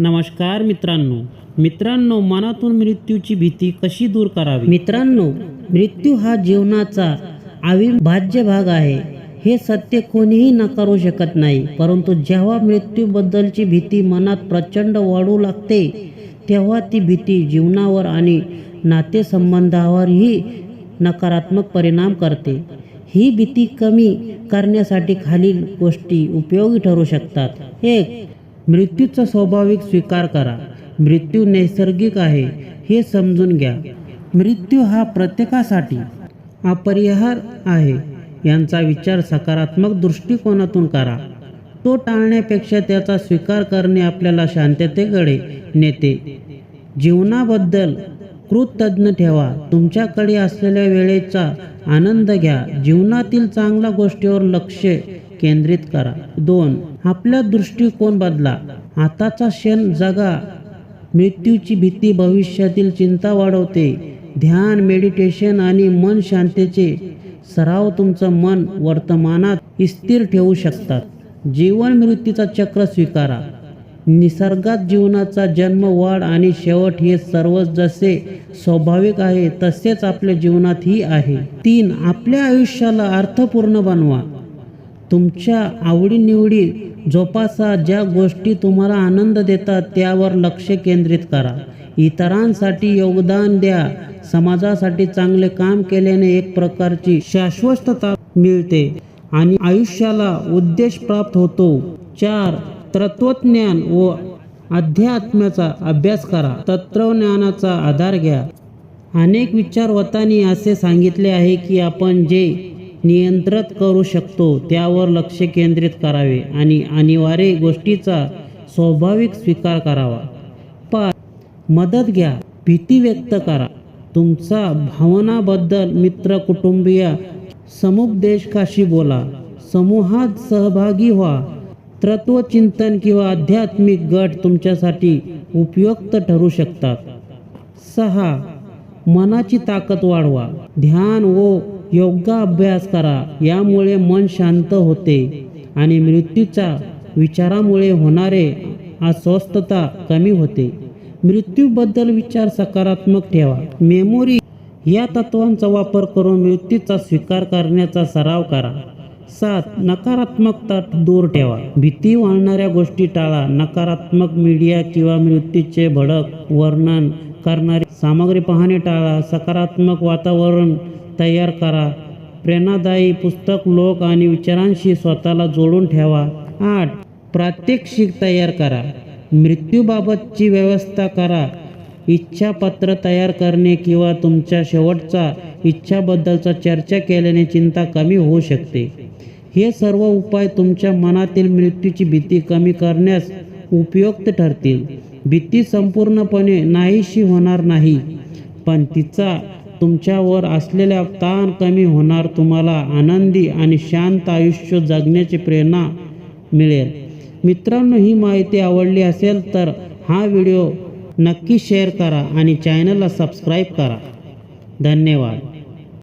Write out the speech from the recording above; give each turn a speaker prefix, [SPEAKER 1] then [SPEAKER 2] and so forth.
[SPEAKER 1] नमस्कार मित्रांनो. मित्रांनो मनातून मृत्यूची भीती कशी दूर करावी? मित्रांनो मृत्यू हा जीवनाचा अविभाज्य भाग आहे. हे सत्य कोणीही नकारू शकत नाही. परंतु जेव्हा मृत्यूबद्दलची भीती मनात प्रचंड वाढू लागते तेव्हा ती भीती जीवनावर आणि नातेसंबंधावरही नकारात्मक परिणाम करते. ही भीती कमी करण्यासाठी खालील गोष्टी उपयोगी ठरू शकतात. एक मृत्यूचा स्वाभाविक स्वीकार करा. मृत्यू नैसर्गिक आहे हे समजून घ्या. मृत्यू हा प्रत्येकासाठी अपरिहार आहे यांचा विचार सकारात्मक दृष्टिकोनातून करा. तो टाळण्यापेक्षा त्याचा स्वीकार करणे आपल्याला शांततेकडे नेते. जीवनाबद्दल कृतज्ञ ठेवा. तुमच्याकडे असलेल्या वेळेचा आनंद घ्या. जीवनातील चांगल्या गोष्टीवर लक्ष केंद्रित करा. दोन आपला दृष्टिकोन बदला. आताचा क्षण जगा. मृत्यूची भीती भविष्यातील चिंता वाढवते. ध्यान मेडिटेशन आणि मन शांतीचे सराव तुमचं मन वर्तमानात स्थिर ठेवू शकतात. जीवन मृत्यूचा चक्र स्वीकारा. निसर्गात जीवनाचा जन्म वाढ आणि शेवट हे सर्व जसे स्वाभाविक आहे तसेच आपल्या जीवनातही आहे. तीन आपल्या आयुष्याला अर्थपूर्ण बनवा. तुमच्या आवडीनिवडी जोपासा ज्या गोष्टी तुम्हाला आनंद देतात त्यावर लक्ष केंद्रित करा. इतरांसाठी योगदान द्या. समाजासाठी चांगले काम केल्याने एक प्रकारची शाश्वतता मिळते आणि आयुष्याला उद्देश प्राप्त होतो. चार तत्वज्ञान व अध्यात्माचा अभ्यास करा. तत्वज्ञानाचा आधार घ्या. अनेक विचारवतांनी असे सांगितले आहे की आपण जे नियंत्रित करू शकतो त्यावर लक्ष केंद्रित करावे आणि अनिवार्य गोष्टीचा स्वाभाविक स्वीकार करावा. पाच मदत घ्या. भीती व्यक्त करा. तुमचा भावनाबद्दल मित्र कुटुंबीय समुपदेशकाशी बोला. समूहात सहभागी व्हा. तत्वचिंतन किंवा आध्यात्मिक गट तुमच्यासाठी उपयुक्त ठरू शकतात. सहा. मनाची ताकद वाढवा. ध्यान व योगाभ्यास करा. यामुळे मन शांत होते आणि मृत्यूचा विचारामुळे होणारे अस्वस्थता कमी होते. मृत्यूबद्दल विचार सकारात्मक ठेवा. मेमोरी या तत्वांचा वापर करून मृत्यूचा स्वीकार करण्याचा सराव करा. सात नकारात्मकता दूर ठेवा. भीती वाढणाऱ्या गोष्टी टाळा. नकारात्मक मीडिया किंवा मृत्यूचे भडक वर्णन करणारी सामग्री पाहणे टाळा. सकारात्मक वातावरण तयार करा. प्रेरणादायी पुस्तक लोक आणि विचारांशी स्वतःला जोडून ठेवा. आठ. प्रात्यक्षिक तयार करा. मृत्यूबाबतची व्यवस्था करा. इच्छापत्र तयार करणे किंवा तुमच्या शेवटचा इच्छाबद्दलचा चर्चा केल्याने चिंता कमी होऊ शकते. हे सर्व उपाय तुमच्या मनातील मृत्यूची भीती कमी करण्यास उपयुक्त ठरतील. भीती संपूर्णपणे नाहीशी होणार नाही. पण तिचा तुमच्यावर असलेल्या ताण कमी होणार तुम्हाला आनंदी आणि शांत आयुष्य जगण्याची प्रेरणा मिळेल. मित्रांनो ही माहिती आवडली असेल तर हा व्हिडिओ नक्की शेअर करा आणि चॅनलला सबस्क्राईब करा. धन्यवाद.